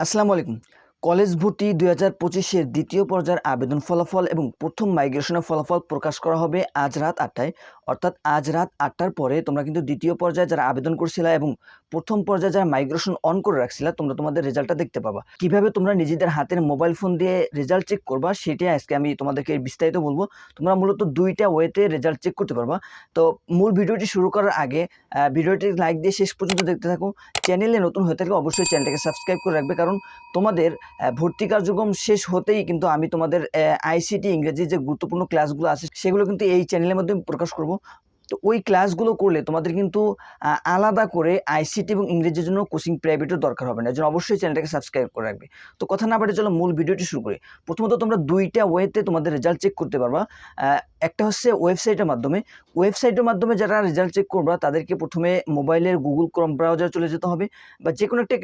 আসসালামু আলাইকুম। কলেজ ভর্তি দুই হাজার পঁচিশের দ্বিতীয় পর্যায়ের আবেদন ফলাফল এবং প্রথম মাইগ্রেশনের ফলাফল প্রকাশ করা হবে আজ রাত আটটায়। অর্থাৎ আজ রাত আটটার পরে তোমরা কিন্তু দ্বিতীয় পর্যায়ে যারা আবেদন করছিলা এবং প্রথম পর্যায়ে যারা মাইগ্রেশন অন করে রাখছিলা, তোমরা তোমাদের রেজাল্টটা দেখতে পাবা। কীভাবে তোমরা নিজেদের হাতের মোবাইল ফোন দিয়ে রেজাল্ট চেক করবা সেটাই আজকে আমি তোমাদেরকে বিস্তারিত বলব। তোমরা মূলত দুইটা ওয়েতে রেজাল্ট চেক করতে পারবা। তো মূল ভিডিওটি শুরু করার আগে ভিডিওটি লাইক দিয়ে শেষ পর্যন্ত দেখতে থাকো। চ্যানেলে নতুন হয়ে থাকলে অবশ্যই চ্যানেলটাকে সাবস্ক্রাইব করে রাখবে, কারণ তোমাদের ভর্তি কার্যক্রম শেষ হতেই কিন্তু আমি তোমাদের আইসিটি ইংরেজি যে গুরুত্বপূর্ণ ক্লাসগুলো আছে, সেগুলো কিন্তু এই চ্যানেলের মাধ্যমে প্রকাশ করব। তো ওই ক্লাসগুলো করলে তোমাদের কিন্তু আলাদা করে আইসিটি এবং ইংরেজির জন্য কোচিং প্রাইভেটও দরকার হবে না। যেন অবশ্যই চ্যানেলটাকে সাবস্ক্রাইব করে রাখবে। তো কথা না বাড়ে চলো মূল ভিডিওটি শুরু করি। প্রথমত তোমরা দুইটা ওয়েতে তোমাদের রেজাল্ট চেক করতে পারবা। একটা হচ্ছে ওয়েবসাইটের মাধ্যমে। ওয়েবসাইটের মাধ্যমে যারা রেজাল্ট চেক করবা, তাদেরকে প্রথমে মোবাইলের গুগল ক্রম ব্রাউজার চলে যেতে হবে বা যে কোনো একটা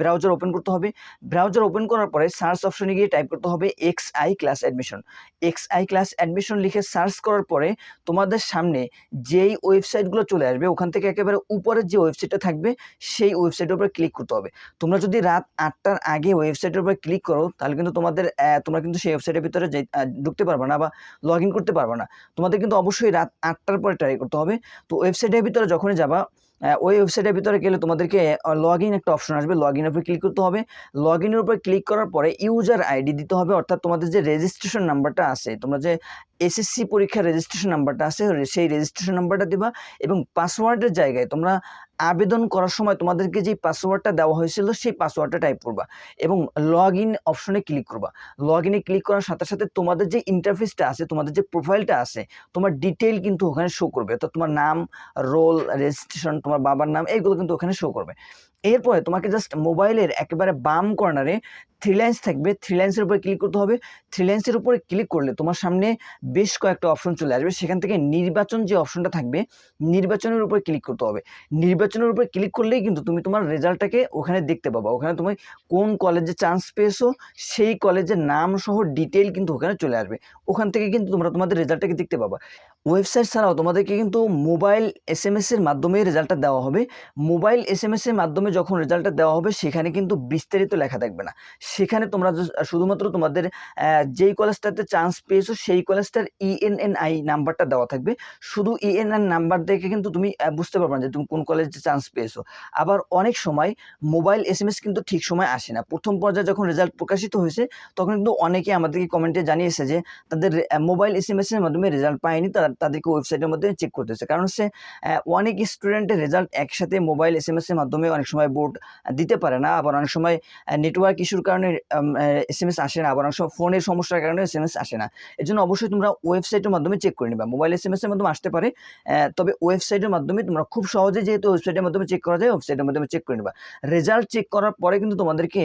ব্রাউজার ওপেন করতে হবে। ব্রাউজার ওপেন করার পরে সার্চ অপশনে গিয়ে টাইপ করতে হবে X I class admission X I class admission লিখে সার্চ করার পরে তোমাদের সামনে যেই ওয়েবসাইটগুলো চলে আসবে, ওখান থেকে একেবারে উপরের যে ওয়েবসাইটটা থাকবে, সেই ওয়েবসাইটের উপরে ক্লিক করতে হবে। তোমরা যদি রাত আটটার আগে ওয়েবসাইটের উপরে ক্লিক করো, তাহলে কিন্তু তোমাদের তোমরা কিন্তু সেই ওয়েবসাইটের ভিতরে ঢুকতে পারবে না বা লগ ইন করতে পারবে না। তোমাদের কিন্তু অবশ্যই রাত আটটার পরে ট্রাই করতে হবে। তো ওয়েবসাইটের ভিতরে যখনই যাবা ওই ওয়েবসাইটের ভিতরে গেলে তোমাদেরকে লগ ইন একটা অপশন আসবে। লগ ইনের উপরে ক্লিক করতে হবে। লগ ইনের উপরে ক্লিক করার পরে ইউজার আইডি দিতে হবে। অর্থাৎ তোমাদের যে রেজিস্ট্রেশন নাম্বারটা আছে, তোমরা যে এসএসসি পরীক্ষার রেজিস্ট্রেশন নাম্বারটা আছে, সেই রেজিস্ট্রেশন নাম্বারটা দিবা এবং পাসওয়ার্ডের জায়গায় তোমরা আবেদন করার সময় তোমাদেরকে যে পাসওয়ার্ডটা দেওয়া হয়েছিল, সেই পাসওয়ার্ডটা টাইপ করবা এবং লগ ইন অপশনে ক্লিক করবা। লগ ইনে ক্লিক করার সাথে সাথে তোমাদের যে ইন্টারফেসটা আছে, তোমাদের যে প্রোফাইলটা আছে, তোমার ডিটেইল কিন্তু ওখানে শো করবে। অর্থাৎ তোমার নাম রোল রেজিস্ট্রেশন তোমার বাবার নাম, এইগুলো কিন্তু ওখানে শো করবে। এরপরে তোমাকে জাস্ট মোবাইলের একেবারে বাম কর্নারে থ্রি লাইন্স থাকবে। থ্রি লাইন্সের উপরে ক্লিক করতে হবে। থ্রি লাইন্সের উপরে ক্লিক করলে তোমার সামনে বেশ কয়েকটা অপশন চলে আসবে। সেখান থেকে নির্বাচন যে অপশনটা থাকবে, নির্বাচনের উপরে ক্লিক করতে হবে। নির্বাচনের উপরে ক্লিক করলেই কিন্তু তুমি তোমার রেজাল্টটাকে ওখানে দেখতে পাবা। ওখানে তুমি কোন কলেজে চান্স পেয়েছ, সেই কলেজের নাম সহ ডিটেল কিন্তু ওখানে চলে আসবে। ওখান থেকে কিন্তু তোমরা তোমাদের রেজাল্টটাকে দেখতে পাবা। ওয়েবসাইট ছাড়াও তোমাদেরকে কিন্তু মোবাইল এস এম এস এর মাধ্যমে রেজাল্টটা দেওয়া হবে। মোবাইল এস এম এস এর মাধ্যমে যখন রেজাল্টটা দেওয়া হবে, সেখানে কিন্তু বিস্তারিত লেখা থাকবে না। সেখানে তোমরা শুধুমাত্র তোমাদের যেই কলেজটাতে চান্স পেয়েছ, সেই কলেজটার E ইএনএনআই নাম্বারটা দেওয়া থাকবে। শুধু E ইএনএন নাম্বার দেখে কিন্তু তুমি বুঝতে পারবে না যে তুমি কোন কলেজে চান্স পেয়েছ। আবার অনেক সময় মোবাইল এস এম এস কিন্তু ঠিক সময় আসে না। প্রথম পর্যায়ে যখন রেজাল্ট প্রকাশিত হয়েছে, তখন কিন্তু অনেকে আমাদেরকে কমেন্টে জানিয়েছে যে তাদের মোবাইল এস এম এসের মাধ্যমে রেজাল্ট পায়নি, তারা তাদেরকে ওয়েবসাইটের মধ্যে চেক করতেছে। কারণ হচ্ছে অনেক স্টুডেন্টের রেজাল্ট একসাথে মোবাইল এস এম মাধ্যমে অনেক সময় বোর্ড দিতে পারে না। আবার অনেক সময় নেটওয়ার্ক ইস্যুর কারণে এস এম এস আসে না। আবার অনেক সময় ফোনের সমস্যার কারণে এস এম এস আসে না। এর জন্য অবশ্যই তোমরা ওয়েবসাইটের মাধ্যমে চেক করে নিবা। মোবাইল এস এম এস এর মাধ্যমে আসতে পারে তবে ওয়েবসাইটের মাধ্যমে তোমরা খুব সহজে যেহেতু ওয়েবসাইটের মাধ্যমে চেক করা যায়, ওয়েবসাইটের মাধ্যমে চেক করে নিবা। রেজাল্ট চেক করার পরে কিন্তু তোমাদেরকে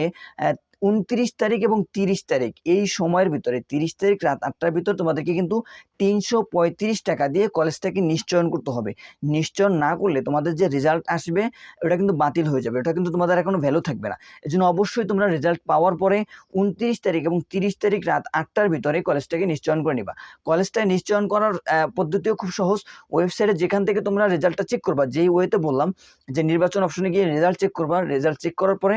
উনত্রিশ তারিখ এবং তিরিশ তারিখ। এই সময়ের ভিতরে তিরিশ তারিখ রাত আটটার ভিতর তোমাদেরকে কিন্তু তিনশো পঁয়ত্রিশ টাকা দিয়ে কলেজটাকে নিশ্চয়ন করতে হবে। নিশ্চয়ন না করলে তোমাদের যে রেজাল্ট আসবে, ওটা কিন্তু বাতিল হয়ে যাবে। ওটা কিন্তু তোমাদের এখনও ভ্যালু থাকবে না। এই জন্য অবশ্যই তোমরা রেজাল্ট পাওয়ার পরে উনত্রিশ তারিখ এবং তিরিশ তারিখ রাত আটটার ভিতরে কলেজটাকে নিশ্চয়ন করে নিবা। কলেজটা নিশ্চয়ন করার পদ্ধতিও খুব সহজ। ওয়েবসাইটে যেখান থেকে তোমরা রেজাল্টটা চেক করবা, যেই ওয়েতে বললাম, যে নির্বাচন অপশনে গিয়ে রেজাল্ট চেক করবা। রেজাল্ট চেক করার পরে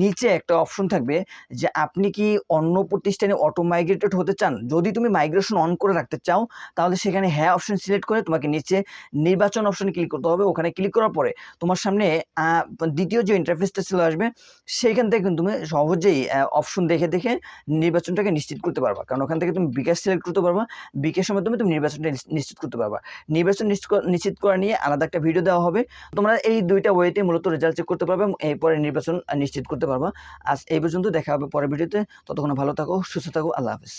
নিচে একটা অপশন থাকবে যে আপনি কি অন্য প্রতিষ্ঠানে অটো মাইগ্রেটেড হতে চান? যদি তুমি মাইগ্রেশন অন করে রাখতে চাও, তাহলে সেখানে হ্যাঁ অপশন সিলেক্ট করে তোমাকে নিচে নির্বাচন অপশনে ক্লিক করতে হবে। ওখানে ক্লিক করার পরে তোমার সামনে দ্বিতীয় যে ইন্টারফেসটা চলে আসবে, সেইখান থেকে কিন্তু তুমি সহজেই অপশন দেখে দেখে নির্বাচনটাকে নিশ্চিত করতে পারবা। কারণ ওখান থেকে তুমি বিকাশ সিলেক্ট করতে পারবা, বিকাশের মাধ্যমে তুমি নির্বাচনটা নিশ- নিশ্চিত করতে পারবা। নির্বাচন নিশ্চিত করা নিয়ে আলাদা একটা ভিডিও দেওয়া হবে। তোমরা এই দুইটা ওয়েতে মূলত রেজাল্ট চেক করতে পারবে এরপরে নির্বাচন নিশ্চিত করতে পারবা। আজ এই পর্যন্ত দেখা হবে পরের ভিডিওতে। ততক্ষণ ভালো থাকো সুস্থ থাকো আল্লাহ হাফিজ।